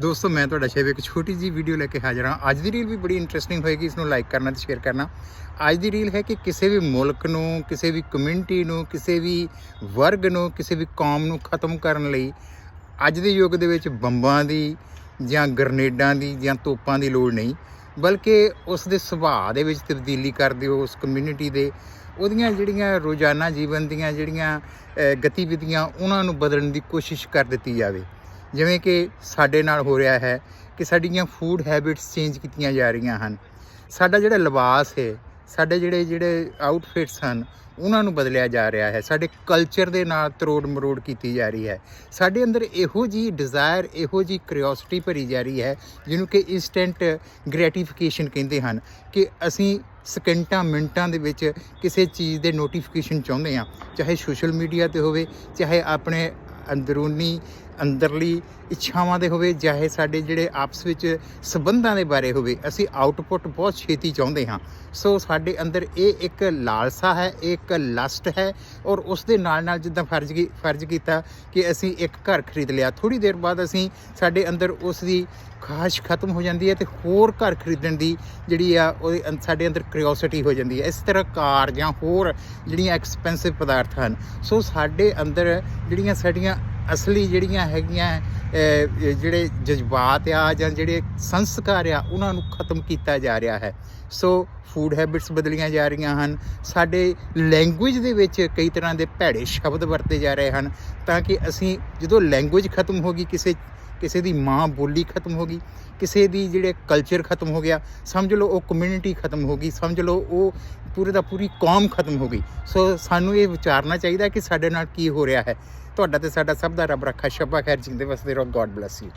ਦੋਸਤੋ, ਮੈਂ ਤੁਹਾਡਾ ਸ਼ੇਵ ਇੱਕ ਛੋਟੀ ਜੀ ਵੀਡੀਓ ਲੈ ਕੇ ਹਾਜ਼ਰ ਹਾਂ। ਅੱਜ ਦੀ ਰੀਲ ਵੀ ਬੜੀ ਇੰਟਰਸਟਿੰਗ ਹੋਏਗੀ ਇਸ ਨੂੰ ਲਾਈਕ ਕਰਨਾ ਤੇ ਸ਼ੇਅਰ ਕਰਨਾ। ਅੱਜ ਦੀ ਰੀਲ ਹੈ ਕਿ ਕਿਸੇ ਵੀ ਮੁਲਕ ਨੂੰ, ਕਿਸੇ ਵੀ ਕਮਿਊਨਿਟੀ ਨੂੰ, ਕਿਸੇ ਵੀ ਵਰਗ ਨੂੰ, ਕਿਸੇ ਵੀ ਕੌਮ ਨੂੰ ਖਤਮ ਕਰਨ ਲਈ ਅੱਜ ਦੇ ਯੁੱਗ ਦੇ ਵਿੱਚ ਬੰਬਾਂ ਦੀ ਜਾਂ ਗਰਨੇਡਾਂ ਦੀ ਜਾਂ ਤੋਪਾਂ ਦੀ ਲੋੜ ਨਹੀਂ, ਬਲਕਿ ਉਸ ਦੇ ਸੁਭਾਅ ਦੇ ਵਿੱਚ ਤਬਦੀਲੀ ਕਰ ਦਿਓ ਉਸ ਕਮਿਊਨਿਟੀ ਦੇ ਉਹਦੀਆਂ ਜਿਹੜੀਆਂ ਰੋਜ਼ਾਨਾ ਜੀਵਨ ਦੀਆਂ ਜਿਹੜੀਆਂ ਗਤੀਵਿਧੀਆਂ, ਉਹਨਾਂ ਨੂੰ ਬਦਲਣ ਦੀ ਕੋਸ਼ਿਸ਼ ਕਰ ਦਿੱਤੀ ਜਾਵੇ। ਜਿਵੇਂ ਕਿ ਸਾਡੇ ਨਾਲ ਹੋ ਰਿਹਾ ਹੈ ਕਿ ਸਾਡੀਆਂ ਫੂਡ ਹੈਬਿਟਸ ਚੇਂਜ ਕੀਤੀਆਂ ਜਾ ਰਹੀਆਂ ਹਨ। ਸਾਡਾ ਜਿਹੜਾ ਲਿਬਾਸ ਹੈ, ਸਾਡੇ ਜਿਹੜੇ ਜਿਹੜੇ ਆਊਟਫਿਟਸ ਹਨ, ਉਹਨਾਂ ਨੂੰ ਬਦਲਿਆ ਜਾ ਰਿਹਾ ਹੈ। ਸਾਡੇ ਕਲਚਰ ਦੇ ਨਾਲ ਤਰੋੜ ਮਰੋੜ ਕੀਤੀ ਜਾ ਰਹੀ ਹੈ। ਸਾਡੇ ਅੰਦਰ ਇਹੋ ਜੀ ਡਿਜ਼ਾਇਰ ਇਹੋ ਜੀ ਕਿਉਰਿਓਸਿਟੀ ਭਰੀ ਜਾ ਰਹੀ ਹੈ, ਜਿਹਨੂੰ ਕਿ ਇਨਸਟੈਂਟ ਗ੍ਰੈਟੀਫਿਕੇਸ਼ਨ ਕਹਿੰਦੇ ਹਨ ਕਿ ਅਸੀਂ ਸਕਿੰਟਾਂ, ਮਿੰਟਾਂ ਦੇ ਵਿੱਚ ਕਿਸੇ ਚੀਜ਼ ਦੇ ਨੋਟੀਫਿਕੇਸ਼ਨ ਚਾਹੁੰਦੇ ਹਾਂ। ਚਾਹੇ ਸੋਸ਼ਲ ਮੀਡੀਆ ਤੇ ਹੋਵੇ, ਚਾਹੇ ਆਪਣੇ ਅੰਦਰੂਨੀ ਅੰਦਰਲੀ ਇੱਛਾਵਾਂ ਦੇ ਹੋਵੇ, ਚਾਹੇ ਸਾਡੇ ਜਿਹੜੇ ਆਪਸ ਵਿੱਚ ਸਬੰਧਾਂ ਦੇ ਬਾਰੇ ਹੋਵੇ, ਅਸੀਂ ਆਊਟਪੁੱਟ ਬਹੁਤ ਛੇਤੀ ਚਾਹੁੰਦੇ ਹਾਂ। ਸੋ ਸਾਡੇ ਅੰਦਰ ਇਹ ਇੱਕ ਲਾਲਸਾ ਹੈ, ਇਹ ਇੱਕ ਲਸਟ ਹੈ, ਔਰ ਉਸ ਦੇ ਨਾਲ ਨਾਲ ਜਿੱਦਾਂ ਫਰਜ਼ ਕੀ, ਫਰਜ਼ ਕੀਤਾ ਕਿ ਅਸੀਂ ਇੱਕ ਘਰ ਖਰੀਦ ਲਿਆ। ਥੋੜੀ ਦੇਰ ਬਾਅਦ ਅਸੀਂ ਸਾਡੇ ਅੰਦਰ ਉਸ ਦੀ ਖਾਸ਼ ਖਤਮ ਹੋ ਜਾਂਦੀ ਹੈ ਤੇ ਹੋਰ ਘਰ ਖਰੀਦਣ ਦੀ ਜਿਹੜੀ ਆ ਉਹਦੇ ਅੰ- ਸਾਡੇ ਅੰਦਰ ਕਿਉਰਿਓਸਿਟੀ ਹੋ ਜਾਂਦੀ ਹੈ। ਇਸ ਤਰ੍ਹਾਂ ਕਾਰ ਜਾਂ ਹੋਰ ਜਿਹੜੀਆਂ ਐਕਸਪੈਂਸਿਵ ਪਦਾਰਥ ਹਨ। ਸੋ ਸਾਡੇ ਅੰਦਰ ਜਿਹੜੀਆਂ ਸਾਡੀਆਂ ਅਸਲੀ ਜਿਹੜੀਆਂ ਹੈਗੀਆਂ ਜਿਹੜੇ ਜਜ਼ਬਾਤ ਆ ਜਾਂ ਜਿਹੜੇ ਸੰਸਕਾਰ ਆ, ਉਹਨਾਂ ਨੂੰ ਖਤਮ ਕੀਤਾ ਜਾ ਰਿਹਾ ਹੈ। ਸੋ ਫੂਡ ਹੈਬਿਟਸ ਬਦਲੀਆਂ ਜਾ ਰਹੀਆਂ ਹਨ। ਸਾਡੇ ਲੈਂਗੁਏਜ ਦੇ ਵਿੱਚ ਕਈ ਤਰ੍ਹਾਂ ਦੇ ਭੈੜੇ ਸ਼ਬਦ ਵਰਤੇ ਜਾ ਰਹੇ ਹਨ, ਤਾਂ ਕਿ ਅਸੀਂ ਜਦੋਂ ਲੈਂਗੁਏਜ ਖਤਮ ਹੋ ਗਈ, ਕਿਸੇ ਕਿਸੇ ਦੀ ਮਾਂ ਬੋਲੀ ਖਤਮ ਹੋ ਗਈ, ਕਿਸੇ ਦੀ ਜਿਹੜੇ ਕਲਚਰ ਖਤਮ ਹੋ ਗਿਆ, ਸਮਝ ਲਓ ਉਹ ਕਮਿਊਨਿਟੀ ਖਤਮ ਹੋ ਗਈ, ਸਮਝ ਲਓ ਉਹ ਪੂਰੇ ਦਾ ਪੂਰੀ ਕੌਮ ਖਤਮ ਹੋ ਗਈ। ਸੋ ਸਾਨੂੰ ਇਹ ਵਿਚਾਰਨਾ ਚਾਹੀਦਾ ਕਿ ਸਾਡੇ ਨਾਲ ਕੀ ਹੋ ਰਿਹਾ ਹੈ। ਤੁਹਾਡਾ ਤੇ ਸਾਡਾ ਸਭ ਦਾ ਰੱਬ ਰੱਖਾ, ਸ਼ੱਬਾ ਖੈਰ ਜਿੰਦੇ ਵਸਦੇ ਰਹੋ ਗੋਡ ਬlesਸ ਯੂ